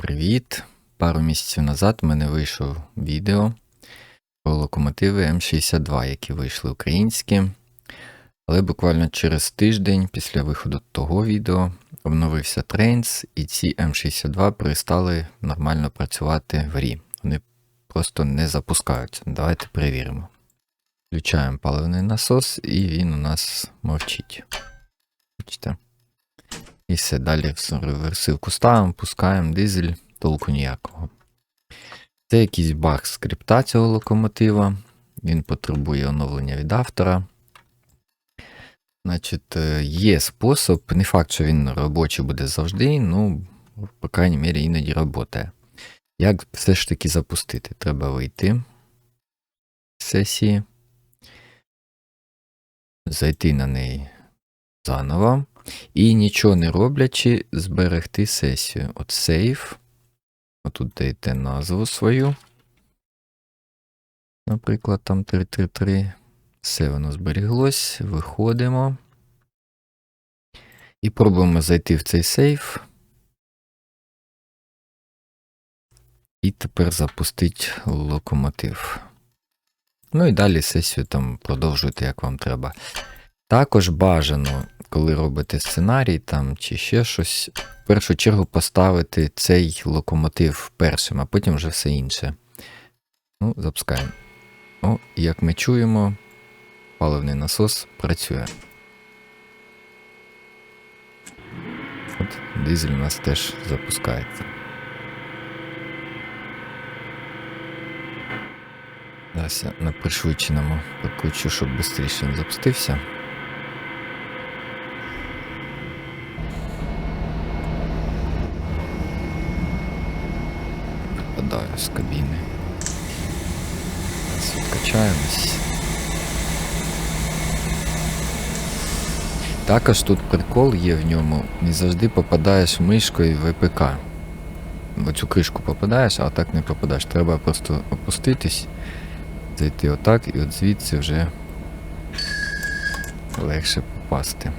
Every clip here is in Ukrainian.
привіт! Пару місяців назад в мене вийшов відео про локомотиви М62, які вийшли українські. Але буквально через тиждень після виходу того відео обновився Trains, і ці М62 перестали нормально працювати в грі. Вони просто не запускаються. Давайте перевіримо. Включаємо паливний насос, і він у нас мовчить. Бачите? І все, далі в реверсивку ставимо, пускаємо дизель, толку ніякого. Це якийсь баг скрипта цього локомотива. Він потребує оновлення від автора. Значить, е, є спосіб, не факт, що він робочий буде завжди, ну, по крайній мірі, іноді працює. Як все ж таки запустити? Треба вийти з сесії, зайти на неї заново. І нічого не роблячи, зберегти сесію. От сейф. Отут даєте назву свою. Наприклад, там 333. Все воно зберіглось. Виходимо. І пробуємо зайти в цей сейф. І тепер запустити локомотив. Ну і далі сесію там продовжуйте, як вам треба. Також бажано, коли робите сценарій там чи ще щось, в першу чергу поставити цей локомотив першим, а потім вже все інше. Ну, запускаємо. О, як ми чуємо, паливний насос працює. От дизель у нас теж запускається. Зараз я на пришвидшеному прокручу, щоб швидше запустився. Випадаю з кабіни. Зараз відкачаємось. Також тут прикол є в ньому, не завжди попадаєш мишкою в ВПК. В оцю кришку попадаєш, а так не попадаєш. Треба просто опуститись, зайти отак і от звідси вже легше попасти.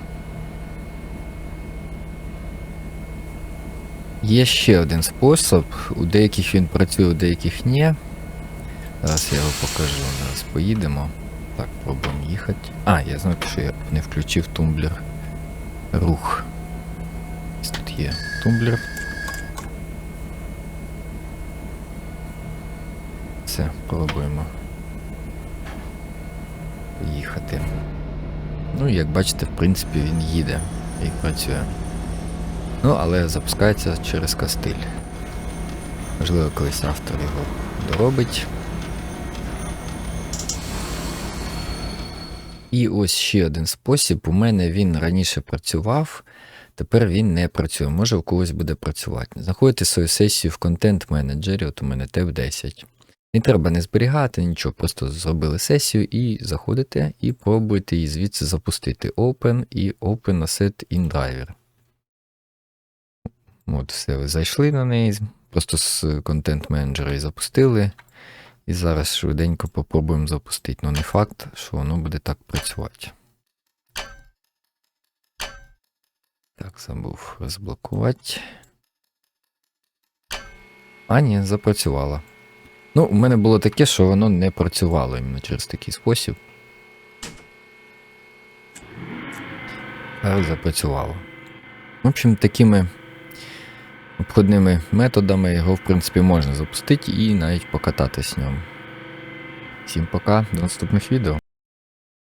Є ще один спосіб, у деяких він працює, у деяких ні. Зараз я його покажу. Зараз поїдемо. Так, пробуємо їхати. А, я знаю, що я не включив тумблер рух. Тут є тумблер. Все, пробуємо їхати. Ну, як бачите, в принципі, він їде і працює. Ну, але запускається через кастиль. Можливо, колись автор його доробить. І ось ще один спосіб. У мене він раніше працював, тепер він не працює. Може у когось буде працювати. Заходите свою сесію в контент-менеджері, от у мене ТЕП-10. Не треба не зберігати нічого, просто зробили сесію і заходите і пробуєте її звідси запустити. Open і Open Asset in Driver. От, все, ви зайшли на неї, просто з контент-менеджера і запустили. І зараз швиденько попробуємо запустити. Ну, не факт, що воно буде так працювати. Так, забув розблокувати. А, ні, запрацювало. Ну, у мене було таке, що воно не працювало іменно через такий спосіб. Зараз запрацювало. В общем, такими обходними методами його, в принципі, можна запустити і навіть покататись в ньому. Всім пока, до наступних відео.